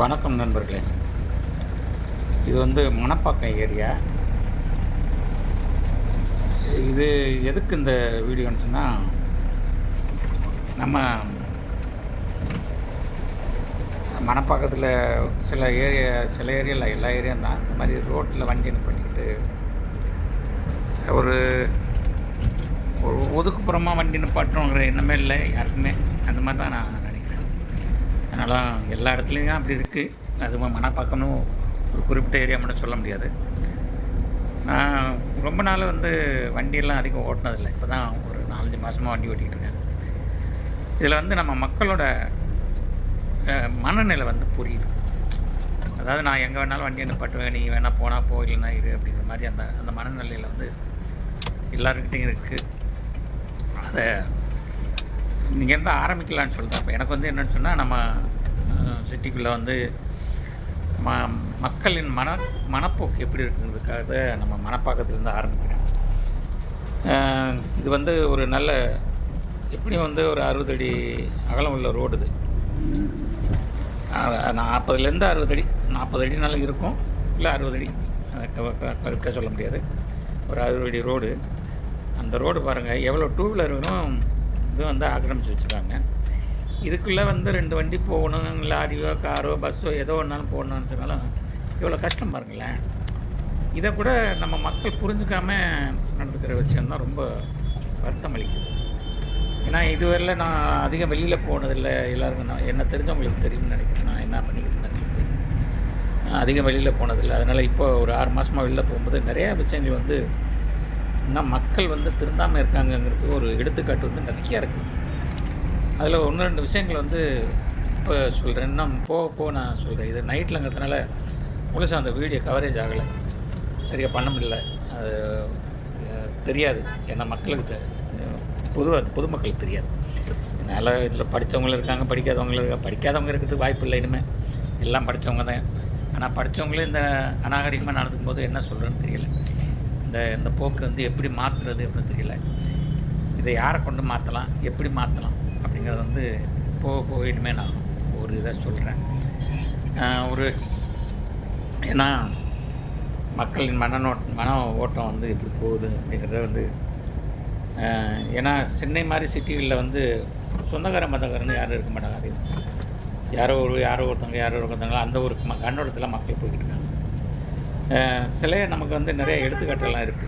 வணக்கம் நண்பர்களே. இது வந்து மணப்பாக்கம் ஏரியா. இது எதுக்கு இந்த வீடியோன்னு சொன்னால் நம்ம மணப்பாக்கத்தில் சில ஏரியா சில ஏரியாவில் எல்லா ஏரியா தான். இந்த மாதிரி ரோட்டில் வண்டி பண்ணிக்கிட்டு ஒரு ஒரு ஒதுக்குப்புறமாக வண்டி நிப்பாட்டுங்கிற எண்ணமே இல்லை யாருக்குமே. அந்த மாதிரி தான் நான் அதனால் எல்லா இடத்துலையும் அப்படி இருக்குது அது மனப்பாக்கம்னு ஒரு குறிப்பிட்ட ஏரியா மட்டும் சொல்ல முடியாது. நான் ரொம்ப நாள் வந்து வண்டியெல்லாம் அதிகம் ஓட்டினதில்லை. இப்போ தான் ஒரு நாலஞ்சு மாதமாக வண்டி ஓட்டிகிட்டு இருக்கேன். இதில் வந்து நம்ம மக்களோட மனநிலை வந்து புரியுது. அதாவது நான் எங்கே வேணாலும் வண்டியை நிப்பாட்டுவேன். நீ வேணால் போனால் போ இல்லைன்னா இரு அப்படிங்கிற மாதிரி அந்த அந்த மனநிலையில் வந்து எல்லாருக்கிட்டையும் இருக்குது அதை இங்கேருந்து ஆரம்பிக்கலாம்னு ஆரம்பிக்கலான்னு சொல்லிட்டு இப்போ எனக்கு வந்து என்னென்னு சொன்னால் நம்ம சிட்டிக்குள்ளே வந்து ம மக்களின் மன மனப்போக்கு எப்படி இருக்குங்கிறதுக்காக நம்ம மனப்பாக்கத்துலேருந்து ஆரம்பிக்கிறேன். இது வந்து ஒரு நல்ல எப்படியும் வந்து ஒரு அறுபது அடி அகலம் உள்ள ரோடு இது. நாற்பதுலேருந்து அறுபது அடி நாற்பது அடினாலும் இருக்கும் இல்லை அறுபது அடி. கரெக்டாக சொல்ல முடியாது. ஒரு அறுபது அடி ரோடு. அந்த ரோடு பாருங்கள் எவ்வளோ டூ வீலரும் இது வந்து ஆக்கிரமிச்சு வச்சுருக்காங்க இதுக்குள்ளே வந்து ரெண்டு வண்டி போகணும் லாரியோ காரோ பஸ்ஸோ ஏதோ ஒன்றாலும் போகணுன்றதுனாலும் இவ்வளோ கஷ்டம் பாருங்களேன். இதை கூட நம்ம மக்கள் புரிஞ்சுக்காம நடந்துக்கிற விஷயம் தான் ரொம்ப வருத்தம் அளிக்குது. ஏன்னா இதுவரையில் நான் அதிகம் வெளியில் போனதில்லை. எல்லாருக்கும் நான் என்ன தெரிஞ்சவங்களுக்கு தெரியும்னு நினைக்கிறேன். நான் என்ன பண்ணிக்கிட்டு இருந்தேன் அதிகம் வெளியில் போனதில்லை. அதனால் இப்போ ஒரு ஆறு மாதமாக வெளியில் போகும்போது நிறையா விஷயங்கள் வந்து இன்னும் மக்கள் வந்து திருந்தாமல் இருக்காங்கங்கிறதுக்கு ஒரு எடுத்துக்காட்டு வந்து நிறையா இருக்குது அதில் ஒன்று ரெண்டு விஷயங்கள் வந்து இப்போ சொல்கிறேன் இன்னும் போக போக நான் சொல்கிறேன் இது நைட்டில்ங்கிறதுனால முழுசாக அந்த வீடியோ கவரேஜ் ஆகலை. சரியாக பண்ண முடியல. அது தெரியாது. ஏன்னா மக்களுக்கு பொதுவாக பொதுமக்களுக்கு தெரியாது. அதனால் இதில் படித்தவங்களும் இருக்காங்க படிக்காதவங்களும் இருக்காங்க. படிக்காதவங்க இருக்கிறதுக்கு வாய்ப்பு இல்லை இனிமேல் எல்லாம் படித்தவங்க தான். ஆனால் படித்தவங்களும் இந்த அநாகரிகமாக நடந்துக்கும் போது என்ன சொல்கிறேன்னு தெரியல. இந்த இந்த போக்கு வந்து எப்படி மாற்றுறது அப்படின்னு தெரியல. இதை யாரை கொண்டு மாற்றலாம் எப்படி மாற்றலாம் அப்படிங்கிறது வந்து போக போக இனிமேல் நான் ஒரு இதை சொல்கிறேன் ஒரு ஏன்னா மக்களின் மனநோ மன ஓட்டம் வந்து எப்படி போகுது அப்படிங்கிறத வந்து ஏன்னா சென்னை மாதிரி சிட்டிகளில் வந்து சொந்தக்கார மதக்காரன்னு யாரும் இருக்க மாட்டாங்க அதிகம். யாரோ ஒரு யாரோ ஒருத்தவங்க யாரோ ஒருத்தவங்க அந்த ஒரு ம கண்ணோட்டத்தில் மக்கள் போய்கிட்டு இருக்காங்க. சிலையை நமக்கு வந்து நிறைய எடுத்துக்காட்டெல்லாம் இருக்குது